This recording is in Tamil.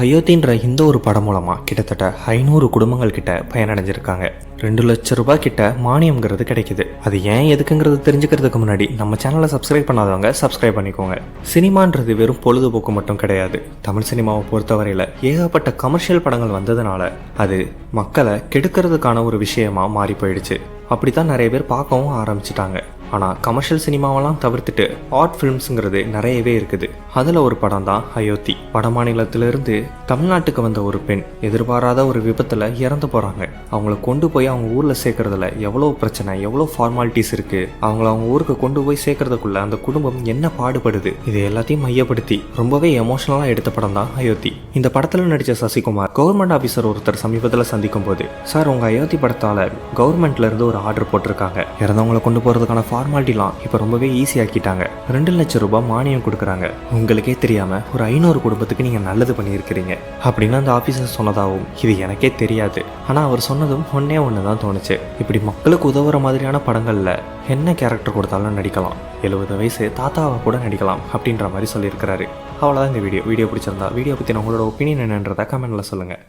அயோத்தின்ற இந்த ஒரு படம் மூலமாக கிட்டத்தட்ட ஐநூறு குடும்பங்கள் கிட்ட பயனடைஞ்சிருக்காங்க. ரெண்டு லட்ச ரூபாய் கிட்ட மானியம்ங்கிறது கிடைக்குது. அது ஏன் எதுக்குங்கிறது தெரிஞ்சுக்கிறதுக்கு முன்னாடி நம்ம சேனலை சப்ஸ்கிரைப் பண்ணாதவங்க சப்ஸ்கிரைப் பண்ணிக்கோங்க. சினிமான்றது வெறும் பொழுதுபோக்கு மட்டும் கிடையாது. தமிழ் சினிமாவை பொறுத்தவரையில் ஏகப்பட்ட கமர்ஷியல் படங்கள் வந்ததுனால அது மக்களை கெடுக்கிறதுக்கான ஒரு விஷயமா மாறி போயிடுச்சு. அப்படித்தான் நிறைய பேர் பார்க்கவும் ஆரம்பிச்சிட்டாங்க. ஆனால் கமர்ஷியல் சினிமாவெல்லாம் தவிர்த்துட்டு ஆர்ட் ஃபிலிம்ஸுங்கிறது நிறையவே இருக்குது. அதில் ஒரு படம் தான் அயோத்தி. வட மாநிலத்திலிருந்து தமிழ்நாட்டுக்கு வந்த ஒரு பெண் எதிர்பாராத ஒரு விபத்தில் இறந்து போகிறாங்க அவங்கள கொண்டு போய் அவங்க ஊரில் சேர்க்கறதுல எவ்வளோ பிரச்சனை எவ்வளோ ஃபார்மாலிட்டிஸ் இருக்குது அவங்கள அவங்க ஊருக்கு கொண்டு போய் சேர்க்கறதுக்குள்ள அந்த குடும்பம் என்ன பாடுபடுது? இது எல்லாத்தையும் மையப்படுத்தி ரொம்பவே எமோஷனலாக எடுத்த படம் தான் அயோத்தி. இந்த படத்தில் நடித்த சசிகுமார் கவர்மெண்ட் ஆஃபீஸர் ஒருத்தர் சமீபத்தில் சந்திக்கும் போது சார் உங்கள் அயோத்தி படத்தால் கவர்மெண்ட்லேருந்து ஒரு ஆர்டர் போட்டிருக்காங்க. இறந்தவங்களை கொண்டு போகிறதுக்கான ஃபார்மாலிட்டிலாம் இப்போ ரொம்பவே ஈஸியாக்கிட்டாங்க ரெண்டு லட்சம் ரூபாய் மானியம் கொடுக்குறாங்க. உங்களுக்கே தெரியாமல் ஒரு ஐநூறு குடும்பத்துக்கு நீங்கள் நல்லது பண்ணியிருக்கிறீங்க. அப்படின்னு அந்த ஆஃபீஸர் சொன்னதாகவும் இது எனக்கே தெரியாது. ஆனால் அவர் சொன்னதும் ஒன்றே ஒன்று தான் தோணுச்சு. இப்படி மக்களுக்கு உதவுற மாதிரியான படங்களில் என்ன கேரக்டர் கொடுத்தாலும் நடிக்கலாம். எழுபது வயசு தாத்தாவை கூட நடிக்கலாம் அப்படின்ற மாதிரி சொல்லியிருக்கிறாரு. அவ்வளோதான் இந்த வீடியோ வீடியோ பிடிச்சிருந்தா வீடியோ பற்றி உங்களோட ஒப்பீனியன் என்னன்றதை கமெண்ட்டில் சொல்லுங்கள்